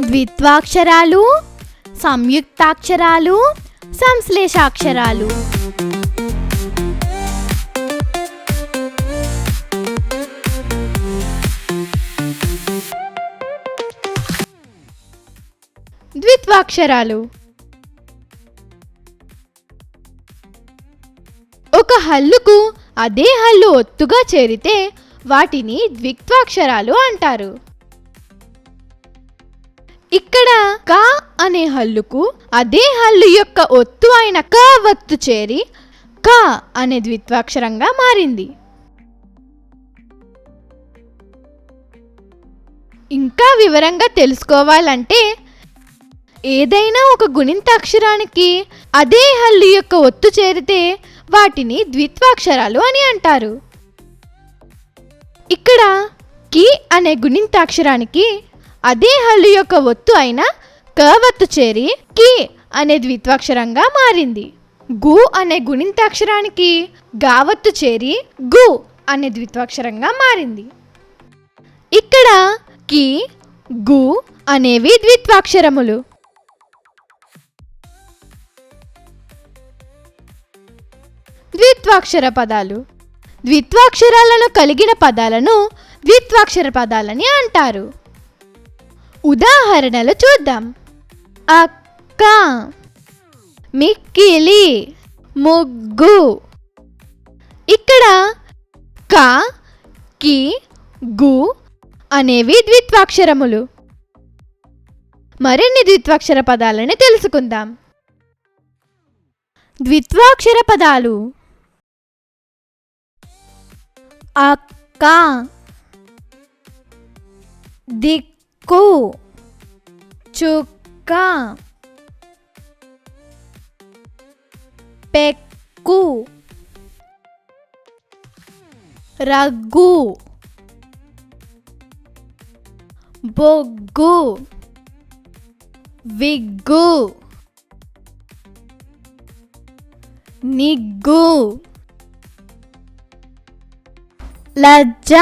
ద్విత్వాక్షరాలు సంయుక్తాక్షరాలు సంశ్లేషాక్షరాలు. ద్విత్వాక్షరాలు. ఒక హల్లుకు అదే హల్లు ఒత్తుగా చేరితే వాటిని ద్విత్వాక్షరాలు అంటారు. ఇక్కడ క అనే హల్లుకు అదే హల్లు యొక్క ఒత్తు అయిన క వత్తు చేరి క అనే ద్విత్వాక్షరంగా మారింది. ఇంకా వివరంగా తెలుసుకోవాలంటే ఏదైనా ఒక గుణింతాక్షరానికి అదే హల్లు యొక్క ఒత్తు చేరితే వాటిని ద్విత్వాక్షరాలు అని అంటారు. ఇక్కడ కి అనే గుణింతాక్షరానికి అదే హల్లు యొక్క ఒత్తు అయిన క వత్తు చేరి కి అనే ద్విత్వాక్షరంగా మారింది. గు అనే గుణింతాక్షరానికి గావత్తు చేరి గు అనే ద్విత్వాక్షరంగా మారింది. ఇక్కడ కి గు అనేవి ద్విత్వాక్షరములు. ద్విత్వాక్షర పదాలు. ద్విత్వాక్షరాలను కలిగిన పదాలను ద్విత్వాక్షర పదాలని అంటారు. ఉదాహరణలు చూద్దాం. అక్క మిక్కిలి ముగ్గు. ఇక్కడ క కి గు అనేవి ద్విత్వాక్షరములు. మరిన్ని ద్విత్వాక్షర పదాలని తెలుసుకుందాం. ద్విత్వాక్షర పదాలు అక్క కు. చుక్క. పెక్కు. రగ్గు. బొగ్గు. విగ్గు. నిగ్గు. లజ్జ.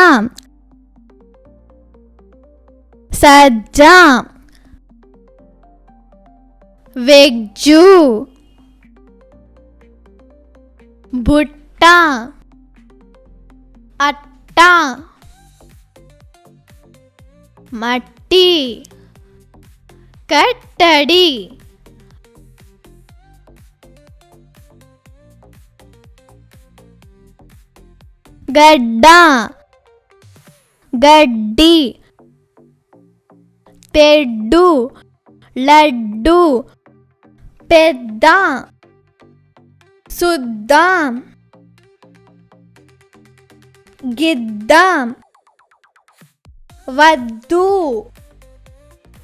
सज्जा वेज्जू भुट्टा अट्टा। मट्टी। कट्टड़ी गड्डा गड्डी। తెడ్డు లడ్డు పెద్ద సుద్ద గిద్ద వద్దు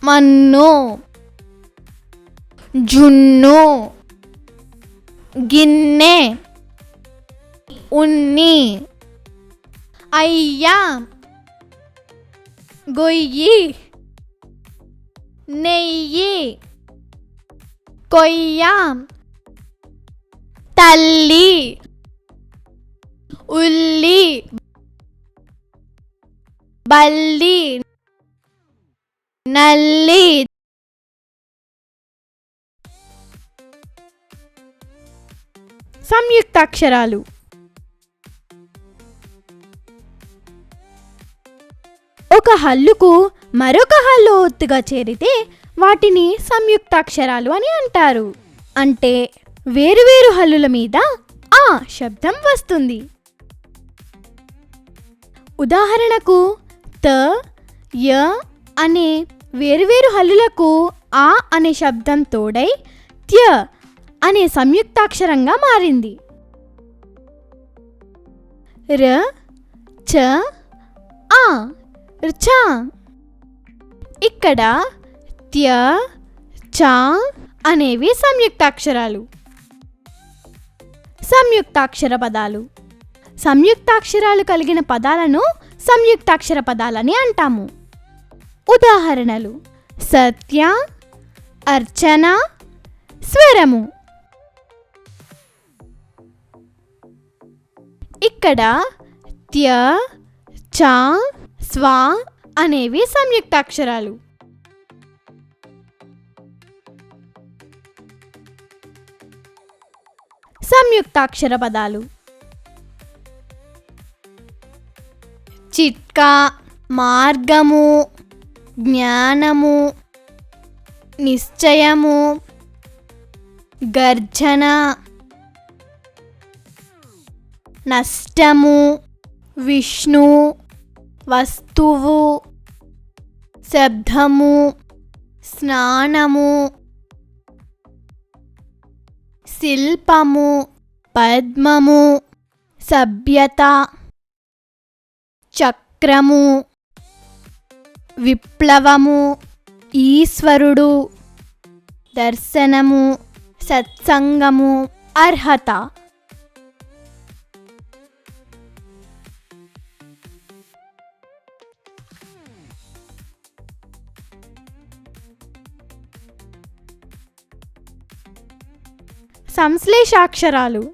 మన్ను జున్ను గిన్నె ఉన్ని అయ్యా గొయ్యి నెయ్యి. కొయ్య. తల్లి. ఉల్లి. బల్లి. నల్లి. సంయుక్తాక్షరాలు. ఒక హల్లుకు మరొక హల్లు ఒత్తుగా చేరితే వాటిని సంయుక్తాక్షరాలు అని అంటారు. అంటే వేరువేరు హల్లుల మీద ఆ శబ్దం వస్తుంది. ఉదాహరణకు త య అనే వేరువేరు హల్లులకు ఆ అనే శబ్దం తోడై త్య అనే సంయుక్తాక్షరంగా మారింది. ర చ ఆ రుచ ఇక్కడ త్య చ అనేవి సంయుక్తాక్షరాలు. సంయుక్తాక్షర పదాలు. సంయుక్తాక్షరాలు కలిగిన పదాలను సంయుక్తాక్షర పదాలని అంటాము. ఉదాహరణలు. సత్య అర్చన స్వరము. ఇక్కడ త్య చ స్వ అనేవి సంయుక్తాక్షరాలు. సంయుక్తాక్షర పదాలు. చిట్కా మార్గము జ్ఞానము నిశ్చయము గర్జన నష్టము విష్ణు వస్తువు. శబ్దము స్నానము శిల్పము పద్మము సభ్యత చక్రము విప్లవము ఈశ్వరుడు దర్శనము సత్సంగము అర్హత. సంశ్లేషాక్షరాలు.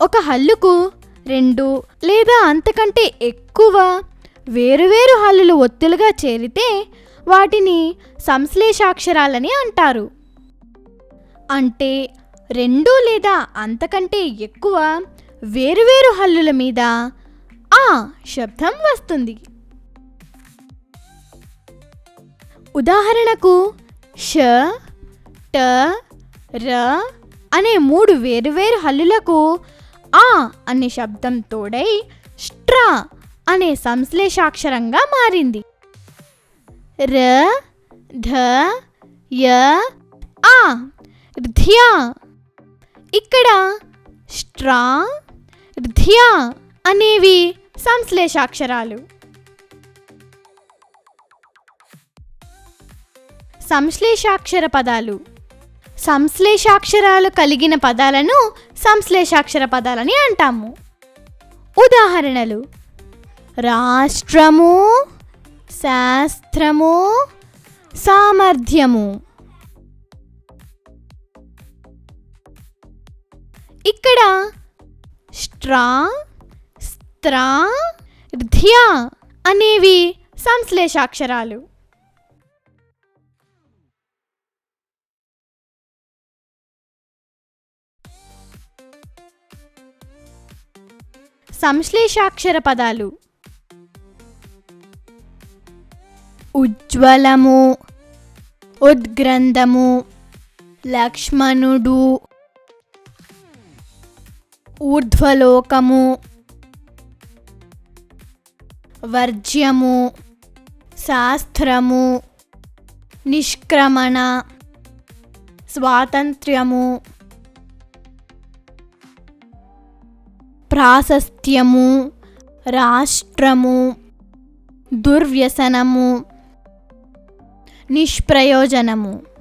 ఒక హల్లుకు రెండు లేదా అంతకంటే ఎక్కువ వేరువేరు హల్లులు ఒత్తులుగా చేరితే వాటిని సంశ్లేషాక్షరాలని అంటారు. అంటే రెండు లేదా అంతకంటే ఎక్కువ వేరువేరు హల్లుల మీద ఆ శబ్దం వస్తుంది. ఉదాహరణకు ష ట ర అనే మూడు వేరువేరు హల్లులకు ఆ అనే శబ్దం తోడై స్ట్రా అనే సంశ్లేషాక్షరంగా మారింది. ర ధ య ఆ ధ్యా. ఇక్కడ స్ట్రా ధ్యా అనేవి సంశ్లేషాక్షరాలు. సంశ్లేషాక్షర పదాలు. సంశ్లేషాక్షరాలు కలిగిన పదాలను సంశ్లేషాక్షర పదాలని అంటాము. ఉదాహరణలు. రాష్ట్రము శాస్త్రము సామర్థ్యము. ఇక్కడ స్ట్రా స్త్రా ధ్యా అనేవి సంశ్లేషాక్షరాలు. సంశ్లేషాక్షర పదాలు ఉజ్వలము ఉద్గ్రంథము లక్ష్మణుడు ఊర్ధ్వలోకము వర్జ్యము శాస్త్రము నిష్క్రమణ స్వాతంత్ర్యము ప్రాశస్త్యము రాష్ట్రము దుర్వ్యసనము నిష్ప్రయోజనము.